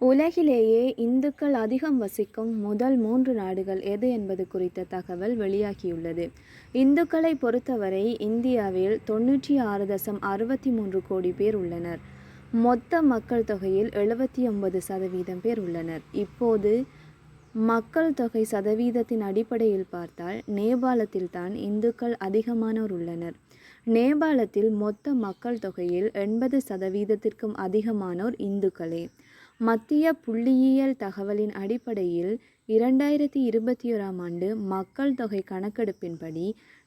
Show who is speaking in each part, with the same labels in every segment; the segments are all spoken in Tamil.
Speaker 1: உலகிலேயே இந்துக்கள் அதிகம் வசிக்கும் முதல் மூன்று நாடுகள் எது என்பது குறித்த தகவல் வெளியாகியுள்ளது. இந்துக்களை பொறுத்தவரை இந்தியாவில் தொன்னூற்றி ஆறு தசம் அறுபத்தி மூன்று கோடி பேர் உள்ளனர். மொத்த மக்கள் தொகையில் எழுபத்தி ஒன்பது சதவீதம் பேர் உள்ளனர். இப்போது மக்கள் தொகை சதவீதத்தின் அடிப்படையில் பார்த்தால் நேபாளத்தில் தான் இந்துக்கள் அதிகமானோர் உள்ளனர். நேபாளத்தில் மொத்த மக்கள் தொகையில் எண்பது சதவீதத்திற்கும் அதிகமானோர் இந்துக்களே. மத்திய புள்ளியியல் தகவலின் அடிப்படையில் இரண்டாயிரத்தி இருபத்தி ஓராம் ஆண்டு மக்கள் தொகை கணக்கெடுப்பின்படி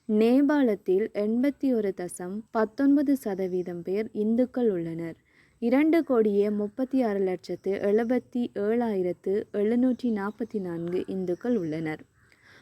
Speaker 1: நேபாளத்தில் எண்பத்தி ஒரு தசம் பத்தொன்பது சதவீதம் பேர் இந்துக்கள் உள்ளனர். இரண்டு கோடியே முப்பத்தி ஆறு லட்சத்து எழுபத்தி ஏழாயிரத்து எழுநூற்றி நாற்பத்தி நான்கு இந்துக்கள் உள்ளனர்.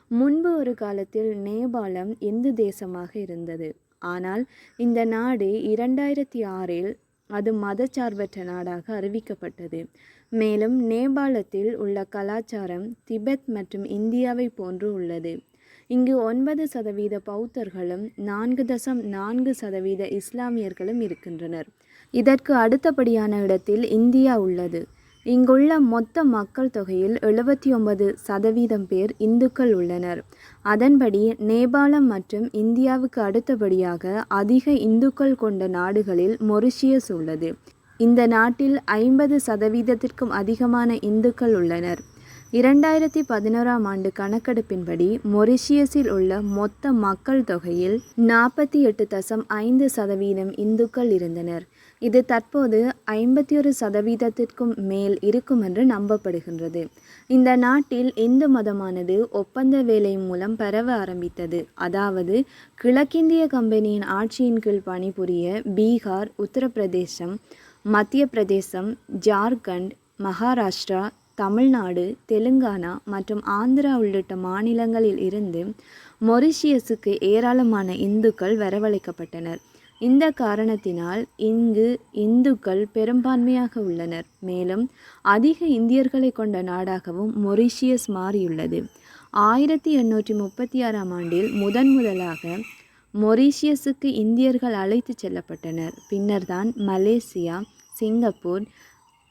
Speaker 1: முன்பு ஒரு காலத்தில் நேபாளம் இந்து தேசமாக இருந்தது. ஆனால் இந்த நாடு இரண்டாயிரத்தி ஆறில் அது மதச்சார்பற்ற நாடாக அறிவிக்கப்பட்டது. மேலும் நேபாளத்தில் உள்ள கலாச்சாரம் திபெத் மற்றும் இந்தியாவை போன்று உள்ளது. இங்கு ஒன்பது சதவீத பௌத்தர்களும் நான்கு தசம் நான்கு சதவீத இஸ்லாமியர்களும் இருக்கின்றனர். இதற்கு அடுத்தபடியான இடத்தில் இந்தியா உள்ளது. இங்குள்ள மொத்த மக்கள் தொகையில் எழுபத்தி ஒன்பது சதவீதம் பேர் இந்துக்கள் உள்ளனர். அதன்படி நேபாளம் மற்றும் இந்தியாவுக்கு அடுத்தபடியாக அதிக இந்துக்கள் கொண்ட நாடுகளில் மொரிஷியஸ் உள்ளது. இந்த நாட்டில் ஐம்பது சதவீதத்திற்கும் அதிகமான இந்துக்கள் உள்ளனர். இரண்டாயிரத்தி பதினோராம் ஆண்டு கணக்கெடுப்பின்படி மொரிஷியஸில் உள்ள மொத்த மக்கள் தொகையில் நாற்பத்தி எட்டு தசம் ஐந்து சதவீதம் இந்துக்கள் இருந்தனர். இது தற்போது ஐம்பத்தி ஒரு சதவீதத்திற்கும் மேல் இருக்கும் என்று நம்பப்படுகின்றது. இந்த நாட்டில் இந்து மதமானது ஒப்பந்த வேலை மூலம் பரவ ஆரம்பித்தது. அதாவது கிழக்கிந்திய கம்பெனியின் ஆட்சியின் கீழ் பணிபுரிய பீகார் உத்தரப்பிரதேசம் மத்திய பிரதேசம் ஜார்க்கண்ட் மகாராஷ்டிரா தமிழ்நாடு தெலுங்கானா மற்றும் ஆந்திரா உள்ளிட்ட மாநிலங்களில் இருந்து மொரிஷியஸுக்கு ஏராளமான இந்துக்கள் வரவழைக்கப்பட்டனர். இந்த காரணத்தினால் இங்கு இந்துக்கள் பெரும்பான்மையாக உள்ளனர். மேலும் அதிக இந்தியர்களை கொண்ட நாடாகவும் மொரிஷியஸ் மாறியுள்ளது. ஆயிரத்தி எண்ணூற்றி முப்பத்தி ஆறாம் ஆண்டில் முதன் முதலாக மொரிஷியஸுக்கு இந்தியர்கள் அழைத்து செல்லப்பட்டனர். பின்னர்தான் மலேசியா சிங்கப்பூர்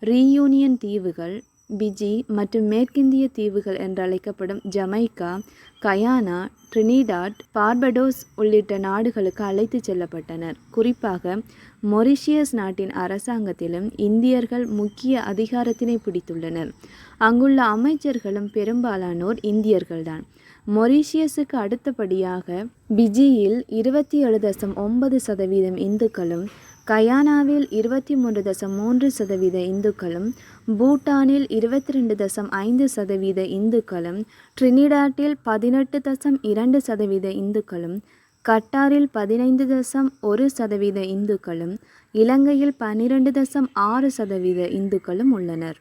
Speaker 1: ரீயூனியன் தீவுகள் பிஜி மற்றும் மேற்கிந்திய தீவுகள் என்று அழைக்கப்படும் ஜமைக்கா கயானா ட்ரினிடாட் பார்படோஸ் உள்ளிட்ட நாடுகளுக்கு அழைத்துச் செல்லப்பட்டனர். குறிப்பாக மொரிஷியஸ் நாட்டின் அரசாங்கத்திலும் இந்தியர்கள் முக்கிய அதிகாரத்தினை பிடித்துள்ளனர். அங்குள்ள அமைச்சர்களும் பெரும்பாலானோர் இந்தியர்கள்தான். மொரிஷியஸுக்கு அடுத்தபடியாக பிஜியில் இருபத்தி ஏழு தசம் ஒன்பது சதவீதம் இந்துக்களும் கயானாவில் இருபத்தி மூன்று தசம் மூன்று சதவீத இந்துக்களும் பூட்டானில் இருபத்தி ரெண்டு தசம் ஐந்து சதவீத இந்துக்களும் ட்ரினிடாட்டில் பதினெட்டு தசம் இரண்டு சதவீத இந்துக்களும் கட்டாரில் பதினைந்து தசம் ஒரு சதவீத இந்துக்களும் இலங்கையில் பன்னிரண்டு தசம் ஆறு சதவீத இந்துக்களும் உள்ளனர்.